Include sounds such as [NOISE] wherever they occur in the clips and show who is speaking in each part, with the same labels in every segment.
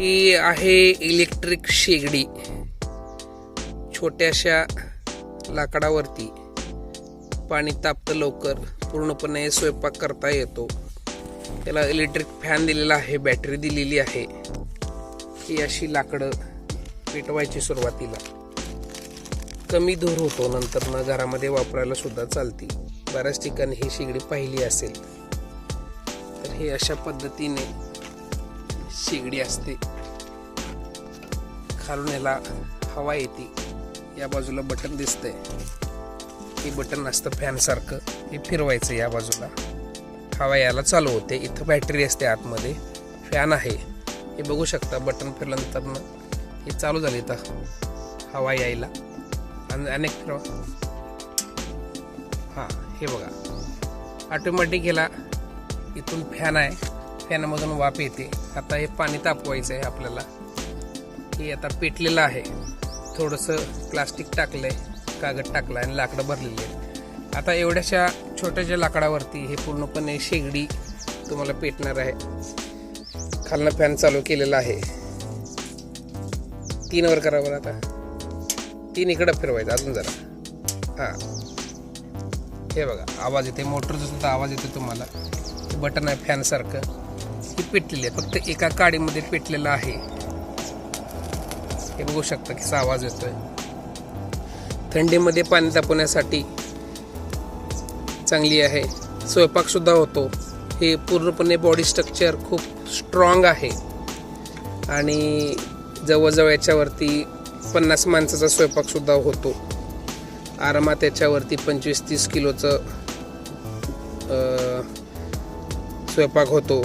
Speaker 1: ही आहे इलेक्ट्रिक शेगडी. छोट्याशा लाकडावरती पाणी तापतं लवकर. पूर्णपणे स्वयंपाक करता येतो. त्याला इलेक्ट्रिक फॅन दिलेला आहे बॅटरी दिलेली आहे. ही अशी लाकडं पेटवायची सुरुवातीला. कमी धूर होतो नंतर न घरामध्ये वापरायला सुद्धा चालती. बऱ्याच ठिकाणी ही शेगडी पाहिली असेल. तर हे अशा पद्धतीने शेगडी असते. खालून याला हवा येते. या बाजूला बटन दिसतंय. हे बटन असतं फॅनसारखं हे फिरवायचं या बाजूला. हवा यायला चालू होते. इथं बॅटरी असते आतमध्ये. फॅन आहे. हे बघू शकता बटन फिरल्यानंतर हे चालू झाले इथं. हवा यायला. आणि अनेक फिरवा. हां हे बघा. ऑटोमॅटिक ह्याला इथून फॅन आहे. फॅनमधून वाफ येते. आता हे पाणी तापवायचं आहे आपल्याला. हे आता पेटलेलं आहे. थोडंसं प्लास्टिक टाकलंय कागद टाकला आणि लाकडं भरलेली आहे आता एवढ्याशा छोट्याशा लाकडावरती हे पूर्णपणे शेगडी तुम्हाला पेटणार आहे. खालनं फॅन चालू केलेला आहे. तीन वर करा बरं आता. तीन इकडं फिरवायचं अजून जरा. हां. हे बघा आवाज येते मोटरचा सुद्धा आवाज येतो तुम्हाला. बटन आहे फॅनसारखं हे पेटलेले आहे. फक्त एका काडीमध्ये पेटलेलं आहे. हे बघू शकता की आवाज येतोय. थंडीमध्ये पाणी तापवण्यासाठी चांगली आहे. स्वयंपाक सुद्धा होतो. हे पूर्णपणे बॉडी स्ट्रक्चर खूप स्ट्रॉंग आहे. आणि जवळजवळ याच्यावरती पन्नास माणसाचा स्वयंपाक सुद्धा होतो. आरामात याच्यावरती पंचवीस तीस किलोचं स्वयंपाक होतो.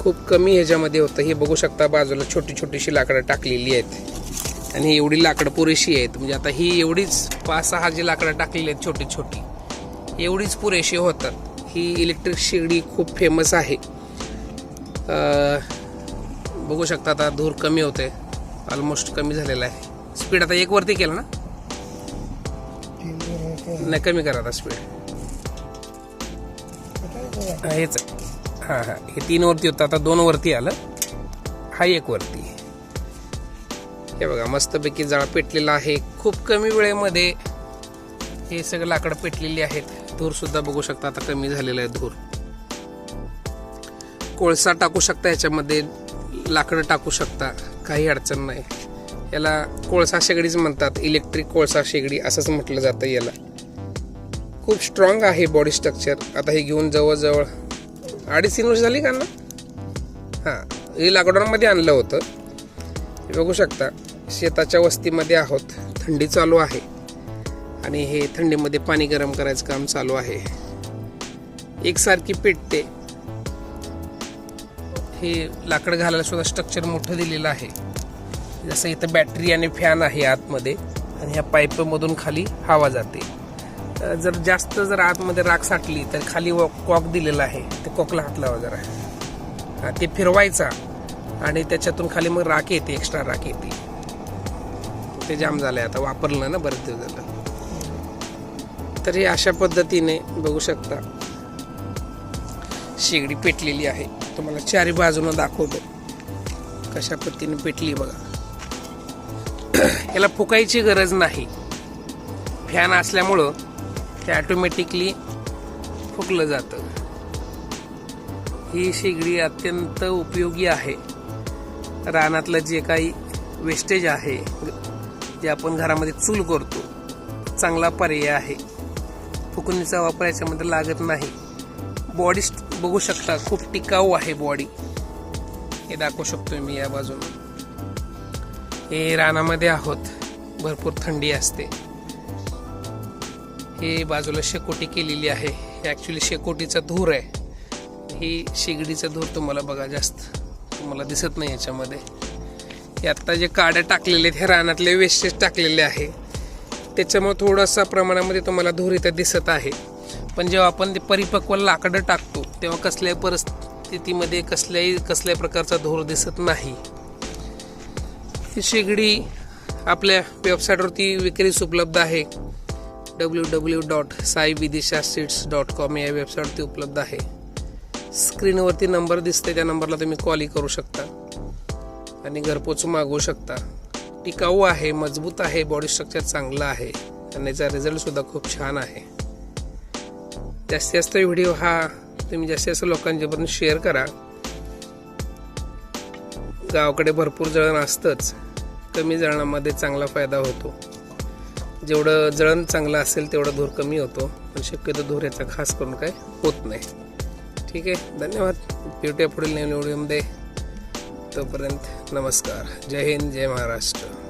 Speaker 1: खूप कमी ह्याच्यामध्ये होतं. हे बघू शकता बाजूला छोटी छोटीशी लाकडं टाकलेली आहेत. आणि ही एवढी लाकडं पुरेशी आहेत. म्हणजे आता ही एवढीच पाच सहा जी लाकडं टाकलेली आहेत छोटी छोटी. एवढीच पुरेशी होतात. ही इलेक्ट्रिक शेगडी खूप फेमस आहे. बघू शकता आता धूर कमी होते ऑलमोस्ट कमी झालेला आहे. स्पीड आता एक वरती केलं ना? नाही कमी करा आता स्पीड हेच आहे. हां हां. हे तीन वरती होतं आता दोन वरती आलं. हा एक वरती. हे बघा मस्तपैकी जाळ पेटलेला आहे. खूप कमी वेळेमध्ये हे सगळं लाकडं पेटलेली आहेत. धूर सुद्धा बघू शकता आता कमी झालेला आहे धूर. कोळसा टाकू शकता याच्यामध्ये लाकडं टाकू शकता. काही अडचण नाही. याला कोळसा शेगडीच म्हणतात. इलेक्ट्रिक कोळसा शेगडी असंच म्हटलं जातं याला. खूप स्ट्रॉंग आहे बॉडी स्ट्रक्चर आता हे घेऊन जवळजवळ अडीच तीन वर्ष झाली का ना हां हे लॉकडाऊनमध्ये आणलं होतं. बघू शकता शेताच्या वस्तीमध्ये आहोत. थंडी चालू आहे. आणि हे थंडीमध्ये पाणी गरम करायचं काम चालू आहे. एकसारखी पेटते. हे लाकड घालायला सुद्धा स्ट्रक्चर मोठं दिलेलं आहे. जसं इथं बॅटरी आणि फॅन आहे आतमध्ये. आणि ह्या पाईपमधून खाली हवा जाते. जर जास्त जर आतमध्ये राख साठली तर खाली कॉक दिलेला आहे. ते कॉकला हात लावा जरा ते फिरवायचा आणि त्याच्यातून खाली मग राख येते एक्स्ट्रा राख येते. ते जाम झालंय आता वापरलं ना बरेच दिवस झालं. तर हे अशा पद्धतीने बघू शकता. शेगडी पेटलेली आहे. तुम्हाला चारी बाजूनं दाखवतो. कशा पद्धतीने पेटली बघा. [CLEARS THROAT] याला फुकायची गरज नाही. फॅन असल्यामुळं ते ॲटोमॅटिकली फुकलं जातं. ही शेगडी अत्यंत उपयोगी आहे. रानातलं जे काही वेस्टेज आहे जे आपण घरामध्ये चूल करतो चांगला पर्याय आहे. फुकणीचा वापर याच्यामध्ये लागत नाही. बॉडी बघू शकता खूप टिकाऊ आहे बॉडी हे दाखवू शकतो मी या बाजूने. हे रानामध्ये आहोत. भरपूर थंडी असते. हे बाजूला शेकोटी केलेली आहे. हे ॲक्च्युली शेकोटीचा धूर आहे. ही शेगडीचा धूर तुम्हाला बघा जास्त तुम्हाला दिसत नाही याच्यामध्ये. हे आत्ता जे काड्या टाकलेले आहेत हे रानातले वेस्टेज टाकलेले आहे. त्याच्यामुळे थोडासा प्रमाणामध्ये तुम्हाला धूर इथं दिसत आहे. पण जेव्हा आपण ते परिपक्व लाकडं टाकतो तेव्हा कसल्याही परिस्थितीमध्ये कसल्याही कसल्याही प्रकारचा धूर दिसत नाही. ही शेगडी आपल्या वेबसाईटवरती विक्रीस उपलब्ध आहे. W W dot Sai Vidisha seats dot com या वेबसाईटवरती उपलब्ध आहे. स्क्रीनवरती नंबर दिसते त्या नंबरला तुम्ही कॉलही करू शकता आणि घरपोच मागवू शकता. टिकाऊ आहे मजबूत आहे बॉडी स्ट्रक्चर चांगलं आहे आणि याचा रिझल्टसुद्धा खूप छान आहे. जास्तीत जास्त व्हिडिओ हा तुम्ही जास्तीत जास्त लोकांच्यापर्यंत शेअर करा. गावाकडे भरपूर जळण असतंच. कमी जळणामध्ये चांगला फायदा होतो. जेवढं जळण चांगलं असेल तेवढा धूर कमी होतो. पण शक्यतो धूर याचा खास करून काय होत नाही. ठीक आहे? धन्यवाद. भेटूया पुढील नवीन व्हिडिओमध्ये तोपर्यंत नमस्कार. जय हिंद जय महाराष्ट्र.